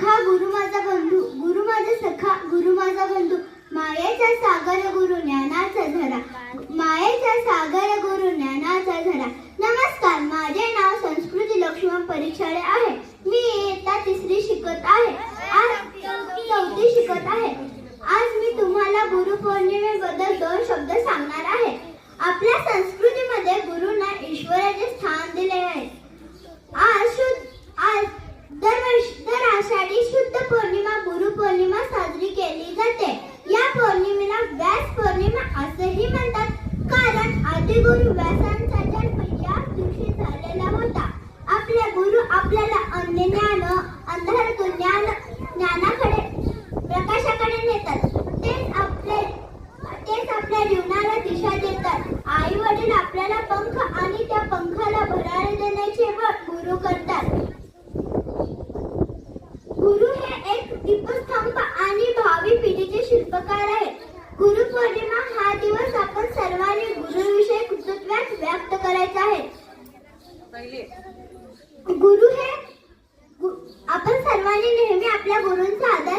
सखा गुरु माझा बंधू गुरु माझा सखा गुरु माझा बंधू. मायेचा सागर गुरु ज्ञानाचा झरा. मायेचा सागर गुरु ज्ञानाचा झरा. नमस्कार माझे नाव संस्कृती लक्ष्मण परीक्षाळे आहे. मी इयत्ता तिसरी शिकत आहे. आज चौथी शिकत आहे. आज मी तुम्हाला गुरुपौर्णिमेबद्दल दोन शब्द सांगणार आहे. आपल्या संस्कृतीमध्ये गुरुंना ईश्वराचे स्थान दिले पौर्णिमा गुरु पौर्णिमा साजरी केली जाते. या पौर्णिमेला व्यास पौर्णिमा असेही म्हणतात. कारण आदी गुरु व्यासांचा जन्म या दिवशी झालेला होता. आपले गुरु आपल्याला अन्य ज्ञान अंधारातून ज्ञान ज्ञानाकडे प्रकाशाकडे नेतात. तेच आपले तेच आपल्या जीवनाला दिशा देतात. आई वडील गुरुपौर्णिमा हा दिवस आपण सर्वांनी गुरुविषयी कृतज्ञता व्यक्त करायचा आहे. गुरु हे आपण सर्वांनी नेहमी आपल्या गुरूंचा आदर